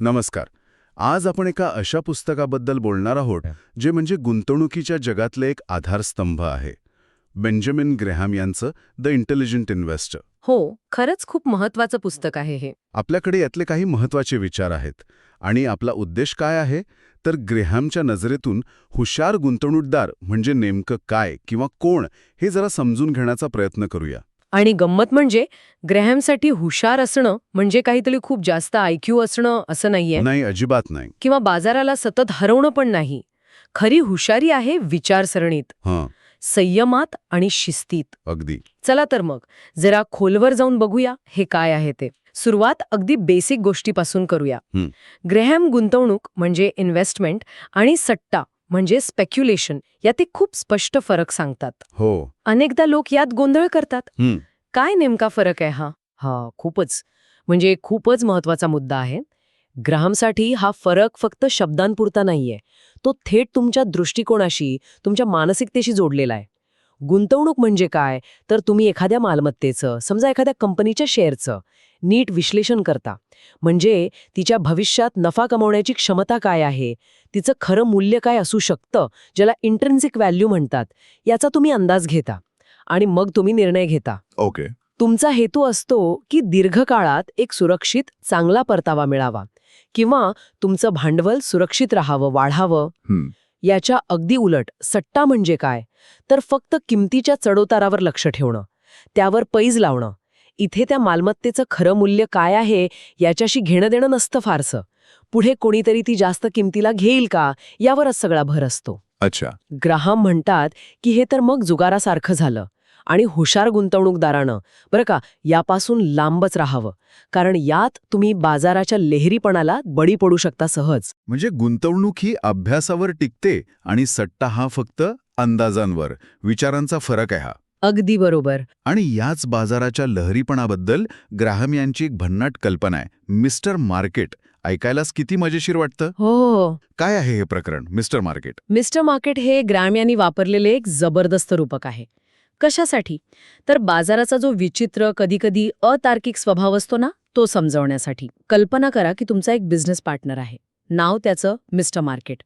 नमस्कार. आज आपण एका अशा पुस्तकाबद्दल बोलणार आहोत जे म्हणजे गुंतवणुकीच्या जगातले एक आधारस्तंभ आहे. बेंजामिन ग्रेहॅम यांचं द इंटेलिजंट इन्व्हेस्टर हो खरंच खूप महत्वाचं पुस्तक आहे हे. आपल्याकडे यातले काही महत्त्वाचे विचार आहेत. आणि आपला उद्देश काय आहे? तर ग्रेहॅमच्या नजरेतून हुशार गुंतवणूकदार म्हणजे नेमकं काय किंवा कोण हे जरा समजून घेण्याचा प्रयत्न करूया. आणि गंमत म्हणजे ग्रॅहमसाठी हुशार असणं म्हणजे काहीतरी खूप जास्त आयक्यू असणं असं नाहीये. नाही अजिबात नाही. किंवा बाजाराला सतत हरवणं पण नाही. खरी हुशारी आहे विचारसरणीत. हां. संयमात आणि शिस्तीत. अगदी. चला तर मग जरा खोलवर जाऊन बघूया हे काय आहे ते. सुरुवात अगदी बेसिक गोष्टीपासून करूया. ग्रेहॅम गुंतवणूक म्हणजे इन्व्हेस्टमेंट आणि सट्टा. म्हणजे स्पेक्युलेशन यात एक खूप स्पष्ट फरक सांगतात. हो. अनेकदा लोक यात गोंधळ करतात. काय नेमका फरक आहे हा? हा खूपच. म्हणजे खूपच महत्त्वाचा मुद्दा आहे. ग्राहमसाठी हा फरक फक्त शब्दांपुरता नाहीये. तो थेट तुमच्या दृष्टिकोनाशी तुमच्या मानसिकतेशी जोडलेला आहे. गुंतवणूक म्हणजे काय? तर तुम्ही एखाद्या मालमत्तेचं समजा एखाद्या कंपनीच्या शेअरचं नीट विश्लेषण करता. म्हणजे तिच्या भविष्यात नफा कमवण्याची क्षमता काय आहे? तिचं खरं मूल्य काय असू शकतं ज्याला इंट्रेन्सिक व्हॅल्यू म्हणतात याचा तुम्ही अंदाज घेता. आणि मग तुम्ही निर्णय घेता. ओके. तुमचा हेतू असतो की दीर्घकाळात एक सुरक्षित चांगला परतावा मिळावा. किंवा तुमचं भांडवल सुरक्षित राहावं वाढावं. याच्या अगदी उलट सट्टा म्हणजे काय? तर फक्त किमतीच्या चढउतारावर लक्ष ठेवणं त्यावर पैज लावणं. इथे त्या मालमत्तेचं खरं मूल्य काय आहे याच्याशी घेणं देणं नसतं फारसं. पुढे कोणीतरी ती जास्त किमतीला घेईल का यावरच सगळा भर असतो. अच्छा. ग्राहम म्हणतात की हे तर मग जुगारासारखं झालं. आणि हुशार गुंतवणूकदारानं बरं का यापासून लांबच राहावं. कारण यात तुम्ही बाजाराच्या लेहरीपणाला बळी पडू शकता सहज. म्हणजे गुंतवणूक ही अभ्यासावर टिकते आणि सट्टा हा फक्त अंदाजांवर विचारांचा फरक आहे हा. अगदी बरोबर. आणि याच बाजाराच्या लहरीपणाबद्दल ग्राहम यांची एक भन्नाट कल्पना आहे. मिस्टर मार्केट ऐकायलाच किती मजेशीर वाटतं? हो हो काय आहे हे प्रकरण मिस्टर मार्केट? मिस्टर मार्केट हे ग्रॅम यांनी वापरलेले एक जबरदस्त रूपक आहे. कशासाठी? तर बाजाराचा जो विचित्र कधीकधी अतार्किक स्वभाव असतो ना तो समजवण्यासाठी. कल्पना करा की तुमचा एक बिझनेस पार्टनर आहे. नाव त्याचं मिस्टर मार्केट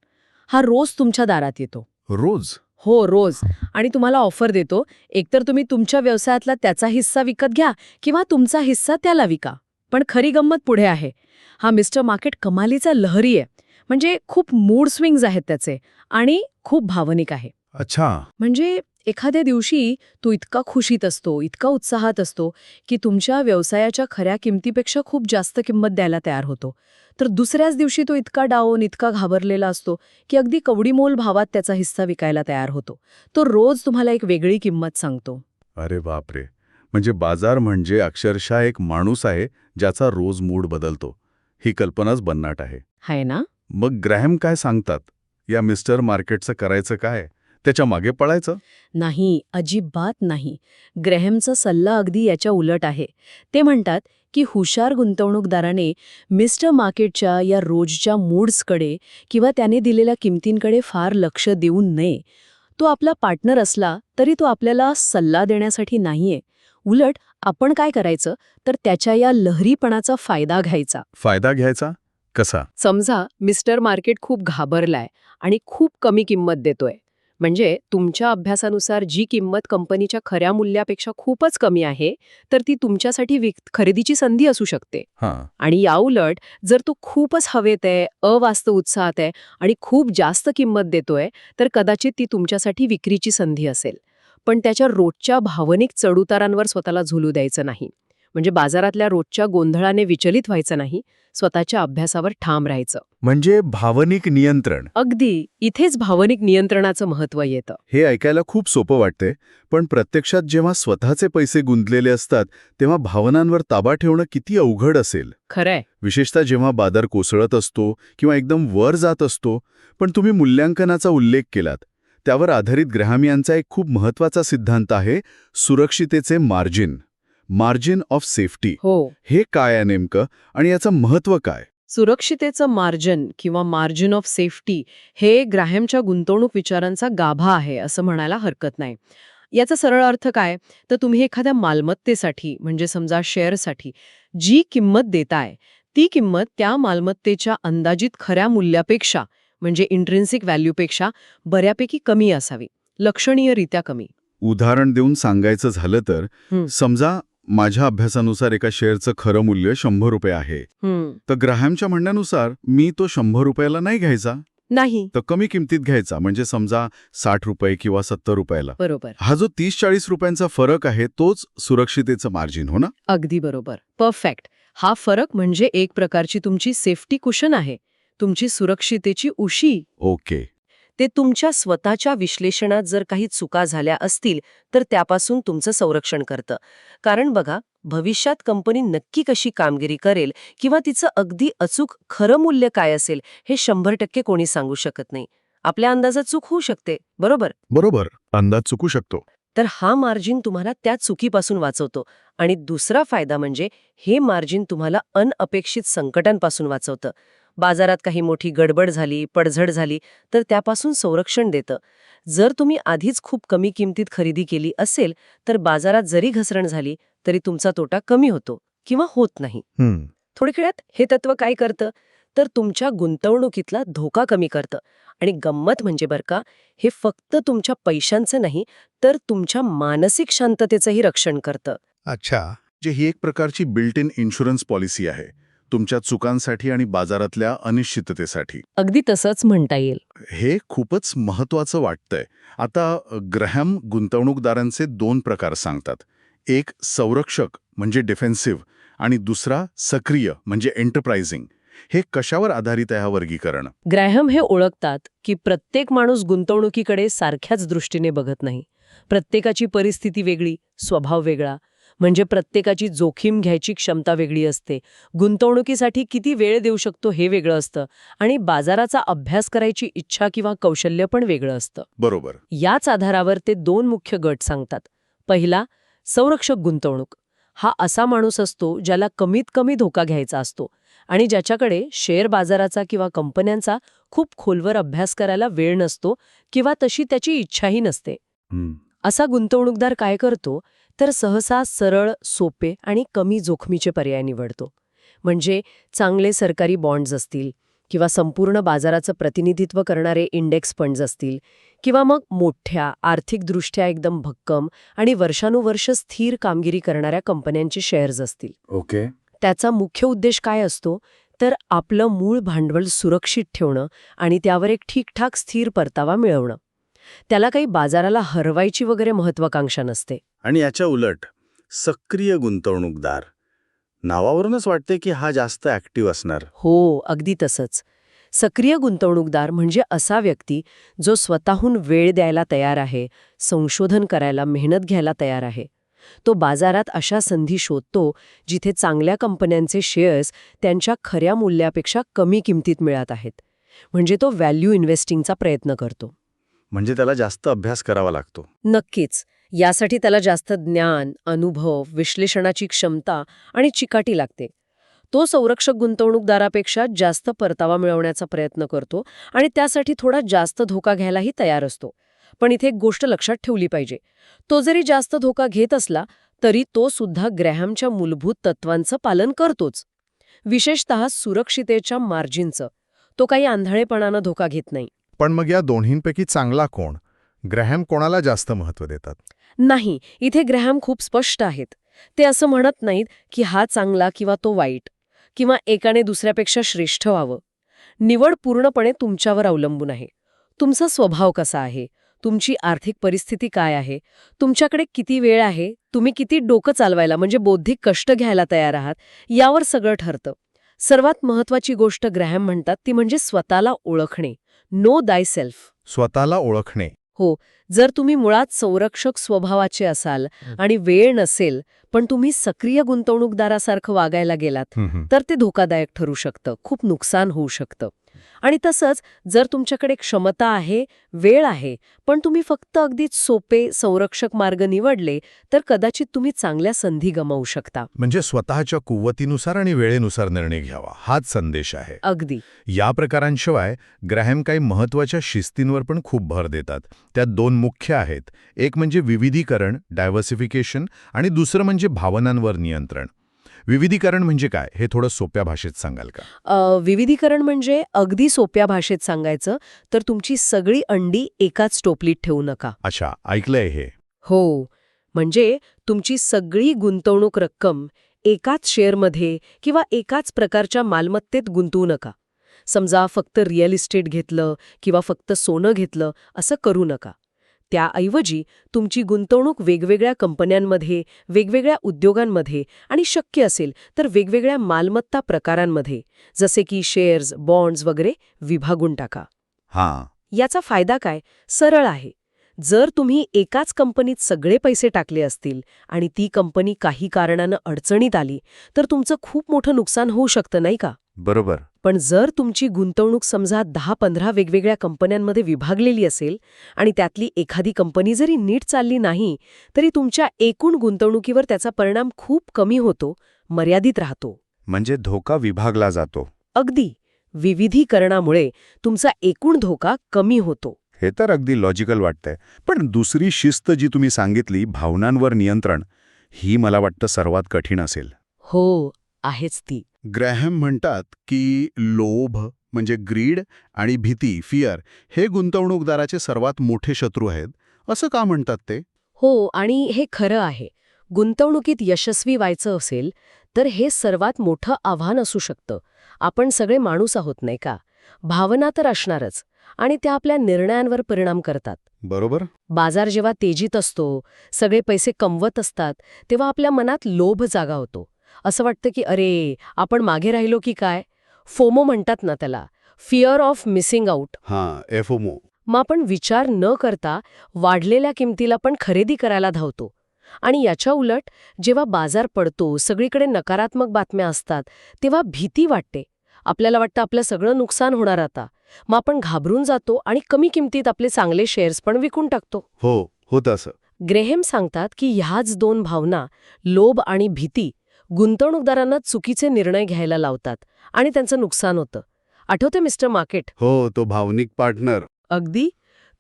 हा रोज तुमच्या दारात येतो. रोज? हो रोज. आणि तुम्हाला ऑफर देतो एकतर तुम्ही तुमच्या व्यवसायातला त्याचा हिस्सा विकत घ्या किंवा तुमचा हिस्सा त्याला विका. पण खरी गंमत पुढे आहे. हा मिस्टर मार्केट कमालीचा लहरी आहे. म्हणजे खूप मूड स्विंग्स आहेत त्याचे आणि खूप भावनिक आहे. अच्छा. म्हणजे एखाद्या दिवशी तो इतका खुशीत असतो इतका उत्साहात असतो की तुमच्या व्यवसायाच्या खऱ्या किमतीपेक्षा खूप जास्त किंमत द्यायला तयार होतो. तर दुसऱ्याच दिवशी तो इतका डावून इतका घाबरलेला असतो की अगदी कवडीमोल भावात त्याचा हिस्सा विकायला तयार होतो. तो रोज तुम्हाला एक वेगळी किंमत सांगतो. अरे बापरे! म्हणजे बाजार म्हणजे अक्षरशः एक माणूस आहे ज्याचा रोज मूड बदलतो. ही कल्पनाच बन्नाट आहे. हाय ना? मग ग्रॅहम काय सांगतात? या मिस्टर मार्केटचं करायचं काय? त्याच्यामागे पळायचं? नाही अजिबात नाही. ग्रॅहमचा सल्ला अगदी याच्या उलट आहे. ते म्हणतात की हुशार गुंतवणूकदाराने मिस्टर मार्केटच्या या रोजच्या मूड्सकडे किंवा त्याने दिलेल्या किमतींकडे फार लक्ष देऊ नये. तो आपला पार्टनर असला तरी तो आपल्याला सल्ला देण्यासाठी नाहीये. उलट आपण काय करायचं? तर त्याच्या या लहरीपणाचा फायदा घ्यायचा. फायदा घ्यायचा? कसा? समजा मिस्टर मार्केट खूप घाबरलाय आणि खूप कमी किंमत देतोय. म्हणजे तुमच्या अभ्यासानुसार जी किंमत कंपनीच्या खऱ्या मूल्यापेक्षा खूपच कमी आहे तर ती तुमच्यासाठी खरेदीची संधी असू शकते. आणि याउलट जर तो खूपच हवेत आहे अवास्तव उत्साहात आहे आणि खूप जास्त किंमत देतोय तर कदाचित ती तुमच्यासाठी विक्रीची संधी असेल. पण त्याच्या रोजच्या भावनिक चढउतारांवर स्वतःला झुलू द्यायचं नाही. म्हणजे बाजारातल्या रोजच्या गोंधळाने विचलित व्हायचं नाही स्वतःच्या अभ्यासावर ठाम राहायचं. म्हणजे भावनिक नियंत्रण. अगदी इथेच भावनिक नियंत्रणाचं महत्त्व येतं. हे ऐकायला खूप सोपं वाटते पण प्रत्यक्षात जेव्हा स्वतःचे पैसे गुंतलेले असतात तेव्हा भावनांवर ताबा ठेवणं किती अवघड असेल. खरंय. विशेषतः जेव्हा बाजार कोसळत असतो किंवा एकदम वर जात असतो पण तुम्ही मूल्यांकनाचा उल्लेख केलात. त्यावर आधारित ग्रहाम यांचा एक खूप महत्त्वाचा सिद्धांत आहे सुरक्षितेचे मार्जिन. मार्जिन ऑफ सेफ्टी हो. हे काय आहे नेमकं आणि याचं महत्त्व काय? सुरक्षितेचं मार्जिन किंवा मार्जिन ऑफ सेफ्टी हे ग्राहमच्या गुंतवणूक विचारांचा गाभा आहे असं म्हणायला हरकत नाही. याचा सरळ अर्थ काय? तर तुम्ही एखाद्या मालमत्तेसाठी म्हणजे समजा शेअरसाठी जी किंमत देताय ती किंमत त्या मालमत्तेच्या अंदाजित खऱ्या मूल्यापेक्षा म्हणजे इंट्रेन्सिक व्हॅल्यूपेक्षा बऱ्यापैकी कमी असावी. लक्षणीयरित्या कमी. उदाहरण देऊन सांगायचं झालं तर. समजा माझ्या अभ्यासानुसार एका शेअरचं खरं मूल्य शंभर रुपये आहे. तर ग्राहमच्या म्हणण्यानुसार मी तो शंभर रुपयाला नाही घ्यायचा. नाही. तर कमी किमतीत घ्यायचा म्हणजे समजा साठ रुपये किंवा सत्तर रुपयाला. बरोबर. हा जो तीस चाळीस रुपयांचा फरक आहे तोच सुरक्षितेचं मार्जिन हो ना? अगदी बरोबर. परफेक्ट हा फरक म्हणजे एक प्रकारची तुमची सेफ्टी कुशन आहे. तुमची सुरक्षितेची उशी. ओके ते तुमच्या स्वतःच्या विश्लेषणात जर काही चुका झाल्या असतील तर त्यापासून तुमचं संरक्षण करतं. कारण बघा भविष्यात कंपनी नक्की कशी कामगिरी करेल किंवा तिचं अगदी अचूक खरं मूल्य काय असेल हे शंभर टक्के कोणी सांगू शकत नाही. आपल्या अंदाजात चूक होऊ शकते बरोबर? बरोबर अंदाज चुकू शकतो. तर हा मार्जिन तुम्हाला त्या चुकीपासून वाचवतो. आणि दुसरा फायदा म्हणजे हे मार्जिन तुम्हाला अनअपेक्षित संकटांपासून वाचवतं. बाजारात काही मोठी गडबड झाली पडझड झाली तर त्यापासून संरक्षण देतं. जर तुम्ही आधीच खूप कमी किमतीत खरेदी केली असेल तर बाजारात जरी घसरण झाली तरी तुमचा तोटा कमी होतो किंवा होत नाही. थोडक्यात हे तत्व काय करतं? तर तुमच्या गुंतवणुकीतला धोका कमी करतं. आणि गंमत म्हणजे बरं का हे फक्त तुमच्या पैशांचं नाही तर तुमच्या मानसिक शांततेचंही रक्षण करतं. अच्छा. जे ही एक प्रकारची बिल्ट इन इन्शुरन्स पॉलिसी आहे. तुमच्या चुकांसाठी आणि बाजारातल्या अनिश्चिततेसाठी. अगदी तसंच म्हणता येईल. हे खूपच महत्वाचं वाटतंय. आता ग्रहॅम गुंतवणूकदारांचे दोन प्रकार सांगतात. एक संरक्षक म्हणजे डिफेन्सिव्ह आणि दुसरा सक्रिय म्हणजे एंटरप्राइझिंग. हे कशावर आधारित आहे हा वर्गीकरण? ग्रॅहम हे ओळखतात की प्रत्येक माणूस गुंतवणुकीकडे सारख्याच दृष्टीने बघत नाही. प्रत्येकाची परिस्थिती वेगळी स्वभाव वेगळा म्हणजे प्रत्येकाची जोखीम घ्यायची क्षमता वेगळी असते. गुंतवणुकीसाठी किती वेळ देऊ शकतो हे वेगळं असतं आणि बाजाराचा अभ्यास करायची इच्छा किंवा कौशल्य पण वेगळं असतं. बरोबर. याच आधारावर ते दोन मुख्य गट सांगतात. पहिला संरक्षक गुंतवणूक. हा असा माणूस असतो ज्याला कमीत कमी धोका घ्यायचा असतो आणि ज्याच्याकडे शेअर बाजाराचा किंवा कंपन्यांचा खूप खोलवर अभ्यास करायला वेळ नसतो किंवा तशी त्याची इच्छाही नसते. असा गुंतवणूकदार काय करतो? तर सहसा सरळ सोपे आणि कमी जोखमीचे पर्याय निवडतो. म्हणजे चांगले सरकारी बॉन्ड्स असतील किंवा संपूर्ण बाजाराचं प्रतिनिधित्व करणारे इंडेक्स फंड्स असतील किंवा मग मोठ्या आर्थिकदृष्ट्या एकदम भक्कम आणि वर्षानुवर्ष स्थिर कामगिरी करणाऱ्या कंपन्यांचे शेअर्स असतील. ओके. त्याचा मुख्य उद्देश काय असतो? तर आपलं मूळ भांडवल सुरक्षित ठेवणं आणि त्यावर एक ठीकठाक स्थिर परतावा मिळवणं. त्याला काही बाजाराला हरवायची वगैरे महत्वाकांक्षा नसते. आणि याच्या उलट सक्रिय गुंतवणूकदार. नावावरूनच वाटते की हा जास्त ॲक्टिव्ह असणार. हो अगदी तसंच. सक्रिय गुंतवणूकदार म्हणजे असा व्यक्ती जो स्वतःहून वेळ द्यायला तयार आहे संशोधन करायला मेहनत घ्यायला तयार आहे. तो बाजारात अशा संधी शोधतो जिथे चांगल्या कंपन्यांचे शेअर्स त्यांच्या खऱ्या मूल्यापेक्षा कमी किमतीत मिळत आहेत. म्हणजे तो व्हॅल्यू इन्व्हेस्टिंगचा प्रयत्न करतो. म्हणजे त्याला जास्त अभ्यास करावा लागतो. नक्कीच. यासाठी त्याला जास्त ज्ञान अनुभव विश्लेषणाची क्षमता आणि चिकाटी लागते. तो संरक्षक गुंतवणूकदारापेक्षा जास्त परतावा मिळवण्याचा प्रयत्न करतो आणि त्यासाठी थोडा जास्त धोका घ्यायलाही तयार असतो. पण इथे एक गोष्ट लक्षात ठेवली पाहिजे. तो जरी जास्त धोका घेत असला तरी तो सुद्धा ग्रॅहमच्या मूलभूत तत्वांचं पालन करतोच. विशेषतः सुरक्षितेच्या मार्जिनचं. तो काही आंधळेपणानं धोका घेत नाही. पण मग या दोन्हींपैकी चांगला कोण? ग्रॅहम कोणाला जास्त महत्त्व देतात? नाही इथे ग्रॅहम खूप स्पष्ट आहेत. ते असं म्हणत नाहीत की हा चांगला किंवा तो वाईट किंवा एकाने दुसऱ्यापेक्षा श्रेष्ठ व्हावं. निवड पूर्णपणे तुमच्यावर अवलंबून आहे. तुमचा स्वभाव कसा आहे? तुमची आर्थिक परिस्थिती काय आहे? तुमच्याकडे किती वेळ आहे? तुम्ही किती डोकं चालवायला म्हणजे बौद्धिक कष्ट घ्यायला तयार आहात? यावर सगळं ठरतं. सर्वात महत्वाची गोष्ट ग्रॅहम म्हणतात ती म्हणजे स्वतःला ओळखणे. नो दाय सेल्फ स्वतःला ओळखणे. जर तुम्ही मुळात संरक्षक स्वभावाचे असाल आणि वेळ नसेल पण तुम्ही सक्रिय गुंतवणूकदारासारखं वागायला गेलात तर ते धोकादायक ठरू शकतं खूप नुकसान होऊ शकतं. आणि तसंच जर तुमच्याकडे क्षमता आहे वेळ आहे पण तुम्ही फक्त अगदीच सोपे संरक्षक मार्ग निवडले तर कदाचित तुम्ही चांगल्या संधी गमावू शकता. म्हणजे स्वतःच्या कुवतीनुसार आणि वेळेनुसार निर्णय घ्यावा हाच संदेश आहे. अगदी. या प्रकारांशिवाय ग्रॅहम काही महत्त्वाच्या शिस्तींवर पण खूप भर देतात. त्यात दोन मुख्य आहेत. एक म्हणजे विविधीकरण डायव्हर्सिफिकेशन आणि दुसरं म्हणजे भावनांवर नियंत्रण. विविधीकरण म्हणजे काय? हे थोडं सोप्या भाषेत सांगाल का? विविधीकरण म्हणजे अगदी सोप्या भाषेत सांगायचं तर तुमची सगळी अंडी एकाच टोपलीत ठेवू नका. अच्छा ऐकलंय हे. हो म्हणजे तुमची सगळी गुंतवणूक रक्कम एकाच शेअरमध्ये किंवा एकाच प्रकारच्या मालमत्तेत गुंतवू नका. समजा फक्त रिअल इस्टेट घेतलं किंवा फक्त सोनं घेतलं असं करू नका. त्याऐवजी तुमची गुंतवणूक वेगवेगळ्या कंपन्यांमध्ये वेगवेगळ्या उद्योगांमध्ये आणि शक्य असेल तर वेगवेगळ्या मालमत्ता प्रकारांमध्ये जसे की शेअर्स बॉन्ड्स वगैरे विभागून टाका. हां. याचा फायदा काय? सरळ आहे. जर तुम्ही एकाच कंपनीत सगळे पैसे टाकले असतील आणि ती कंपनी काही कारणानं अडचणीत आली तर तुमचं खूप मोठं नुकसान होऊ शकतं नाही का? बरोबर. पण जर तुमची गुंतवणूक समजा दहा पंधरा वेगवेगळ्या कंपन्यांमध्ये विभागलेली असेल आणि त्यातली एखादी कंपनी जरी नीट चालली नाही तरी तुमच्या एकूण गुंतवणुकीवर त्याचा परिणाम खूप कमी होतो मर्यादित राहतो. म्हणजे धोका विभागला जातो. अगदी. विविधीकरणामुळे तुमचा एकूण धोका कमी होतो. हे तर अगदी लॉजिकल वाटतंय. पण दुसरी शिस्त जी तुम्ही सांगितली भावनांवर नियंत्रण ही मला वाटतं सर्वात कठीण असेल. हो आहेच ती. ग्रॅहम म्हणतात की लोभ म्हणजे ग्रीड आणि भीती फिअर हे गुंतवणूकदाराचे सर्वात मोठे शत्रू आहेत. असं का म्हणतात ते? हो आणि हे खरं आहे. गुंतवणुकीत यशस्वी व्हायचं असेल तर हे सर्वात मोठं आव्हान असू शकतं. आपण सगळे माणूस आहोत नाही का? भावना तर असणारच आणि त्या आपल्या निर्णयांवर परिणाम करतात. बरोबर. बाजार जेव्हा तेजीत असतो सगळे पैसे कमवत असतात तेव्हा आपल्या मनात लोभ जागा होतो. असं वाटतं की अरे आपण मागे राहिलो की काय? फोमो म्हणतात ना त्याला फिअर ऑफ मिसिंग आउट हां एफओमो मग आपण विचार न करता वाढलेल्या किमतीला पण खरेदी करायला धावतो. आणि याच्या उलट जेव्हा बाजार पडतो सगळीकडे नकारात्मक बातम्या असतात तेव्हा भीती वाटते. आपल्याला वाटतं आपलं सगळं नुकसान होणार आता. मग आपण घाबरून जातो आणि कमी किमतीत आपले चांगले शेअर्स पण विकून टाकतो. हो होतं असं. ग्रेहेम सांगतात की ह्याच दोन भावना लोभ आणि भीती गुंतवणूकदारांना चुकीचे निर्णय घ्यायला लावतात आणि त्यांचं नुकसान होतं. आठवते मिस्टर मार्केट? हो तो भावनिक पार्टनर. अगदी?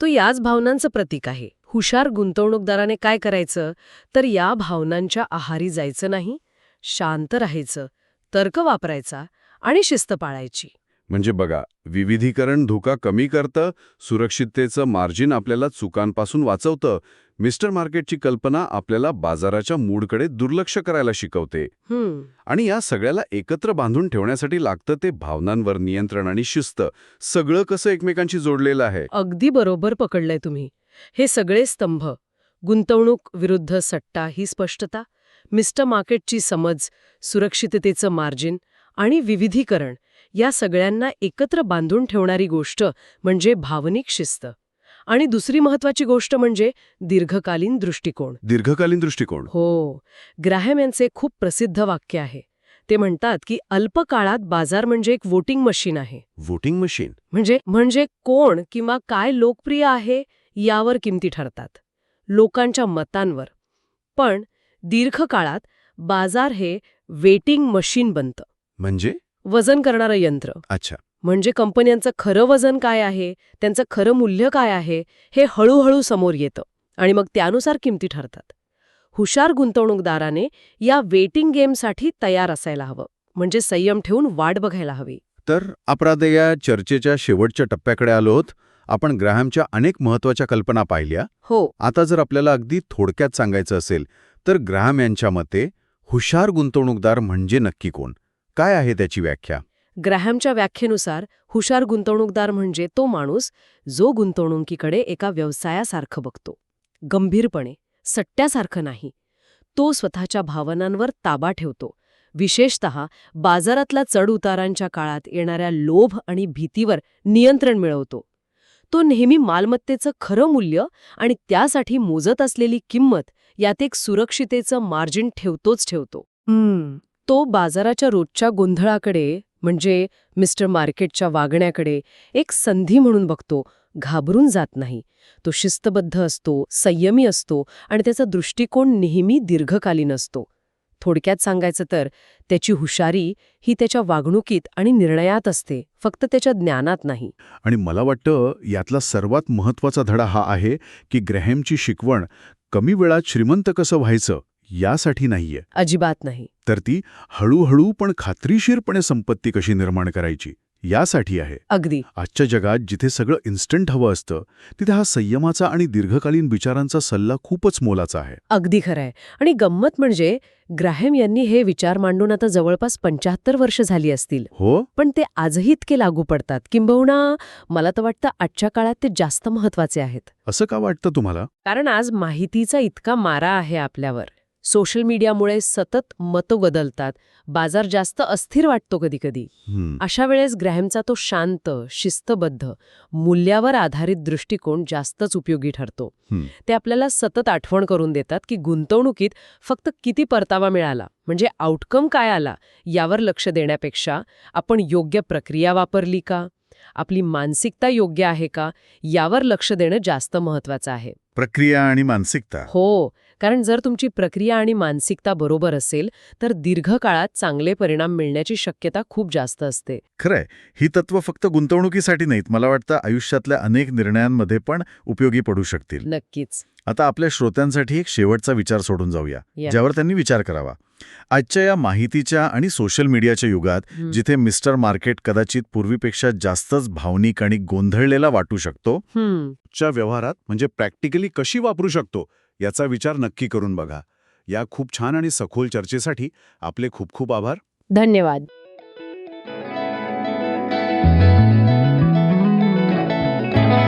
तो याच भावनांचं प्रतीक आहे. हुशार गुंतवणूकदाराने काय करायचं? तर या भावनांच्या आहारी जायचं नाही. शांत राहायचं. तर्क वापरायचा आणि शिस्त पाळायची. म्हणजे बघा विविधीकरण धोका कमी करतं सुरक्षिततेचं मार्जिन आपल्याला चुकांपासून वाचवतं. मिस्टर मार्केटची कल्पना आपल्याला बाजाराच्या मूडकडे दुर्लक्ष करायला शिकवते. आणि या सगळ्याला एकत्र बांधून ठेवण्यासाठी लागतं ते भावनांवर नियंत्रण आणि शिस्त. सगळं कसं एकमेकांशी जोडलेलं आहे? अगदी बरोबर पकडलंय तुम्ही. हे सगळे स्तंभ. गुंतवणूक विरुद्ध सट्टा ही स्पष्टता मिस्टर मार्केटची समज सुरक्षिततेचं मार्जिन आणि विविधीकरण या सगळ्यांना एकत्र बांधून ठेवणारी गोष्ट म्हणजे भावनिक शिस्त. आणि दुसरी महत्वाची गोष्ट म्हणजे दीर्घकालीन दृष्टिकोन. दीर्घकालीन दृष्टिकोन. हो ग्राहम यांचे खूप प्रसिद्ध वाक्य आहे. ते म्हणतात की अल्पकाळात बाजार म्हणजे एक वोटिंग मशीन आहे. वोटिंग मशीन म्हणजे म्हणजे कोण किंवा काय लोकप्रिय आहे यावर किमती ठरतात. लोकांच्या मतांवर. पण दीर्घकाळात बाजार हे वेटिंग मशीन बनतं. म्हणजे? वजन करणारं यंत्र. अच्छा. म्हणजे कंपन्यांचं खरं वजन काय आहे? त्यांचं खरं मूल्य काय आहे? हे हळूहळू समोर येतं आणि मग त्यानुसार किमती ठरतात. हुशार गुंतवणूकदाराने या वेटिंग गेमसाठी तयार असायला हवं. म्हणजे संयम ठेवून वाट बघायला हवी. तर आता या चर्चेच्या शेवटच्या टप्प्याकडे आलो आहोत. आपण ग्राहमच्या अनेक महत्त्वाच्या कल्पना पाहिल्या. हो. आता जर आपल्याला अगदी थोडक्यात सांगायचं असेल तर ग्राहम यांच्या मते हुशार गुंतवणूकदार म्हणजे नक्की कोण? काय आहे त्याची व्याख्या? ग्रॅहमच्या व्याख्येनुसार हुशार गुंतवणूकदार म्हणजे तो माणूस जो गुंतवणुकीकडे एका व्यवसायासारखं बघतो. गंभीरपणे सट्ट्यासारखं नाही. तो स्वतःच्या भावनांवर ताबा ठेवतो. विशेषत बाजारातल्या चढउतारांच्या काळात येणाऱ्या लोभ आणि भीतीवर नियंत्रण मिळवतो. तो नेहमी मालमत्तेचं खरं मूल्य आणि त्यासाठी मोजत असलेली किंमत यात एक सुरक्षितेचं मार्जिन ठेवतोच ठेवतो. तो बाजाराच्या रोजच्या गोंधळाकडे म्हणजे मिस्टर मार्केटच्या वागण्याकडे एक संधी म्हणून बघतो. घाबरून जात नाही. तो शिस्तबद्ध असतो संयमी असतो आणि त्याचा दृष्टिकोन नेहमी दीर्घकालीन असतो. थोडक्यात सांगायचं तर त्याची हुशारी ही त्याच्या वागणुकीत आणि निर्णयात असते फक्त त्याच्या ज्ञानात नाही. आणि मला वाटतं यातला सर्वात महत्त्वाचा धडा हा आहे की ग्रॅहमची शिकवण कमी वेळात श्रीमंत कसं व्हायचं? यासाठी नाहीये. अजिबात नाही. तर ती हळूहळू पण खात्रीशीरपणे संपत्ती कशी निर्माण करायची यासाठी आहे. अगदी. आजच्या जगात जिथे सगळं इन्स्टंट हवं असतं तिथे हा संयमाचा आणि दीर्घकालीन विचारांचा सल्ला खूपच मोलाचा आहे. अगदी खरंय. आणि गंमत म्हणजे ग्राहम यांनी हे विचार मांडून आता जवळपास पंच्याहत्तर वर्ष झाली असतील. हो? पण ते आजही इतके लागू पडतात. किंबहुना मला तर वाटतं आजच्या काळात ते जास्त महत्त्वाचे आहेत. असं का वाटतं तुम्हाला? कारण आज माहितीचा इतका मारा आहे आपल्यावर. सोशल मीडियामुळे सतत मतं बदलतात. बाजार जास्त अस्थिर वाटतो कधीकधी. हं, अशा वेळेस ग्रॅहमचा तो शांत शिस्तबद्ध मूल्यावर आधारित दृष्टिकोन जास्तच उपयोगी ठरतो. ते आपल्याला सतत आठवण करून देतात की गुंतवणुकीत फक्त किती परतावा मिळाला म्हणजे आउटकम काय आला यावर लक्ष देण्यापेक्षा आपण योग्य प्रक्रिया वापरली का? आपली मानसिकता योग्य आहे का? यावर लक्ष देणं जास्त महत्वाचं आहे. प्रक्रिया आणि मानसिकता. हो कारण जर तुमची प्रक्रिया आणि मानसिकता बरोबर असेल तर दीर्घकाळात चांगले परिणाम मिळण्याची शक्यता खूप जास्त असते. खरंय. ही तत्व फक्त गुंतवणुकीसाठी नाहीत. मला वाटतं आयुष्यातल्या अनेक निर्णयांमध्ये पण उपयोगी पडू शकतील. नक्कीच. आता आपल्या श्रोत्यांसाठी एक शेवटचा विचार सोडून जाऊया. ज्यावर त्यांनी विचार करावा. आजच्या या माहितीच्या आणि सोशल मीडियाच्या युगात. जिथे मिस्टर मार्केट कदाचित पूर्वीपेक्षा जास्तच भावनिक आणि गोंधळलेला वाटू शकतो च्या व्यवहारात म्हणजे प्रॅक्टिकली कशी वापरू शकतो याचा विचार नक्की करून बघा. या खूप छान आणि सखोल चर्चेसाठी आपले खूप खूप आभार. धन्यवाद.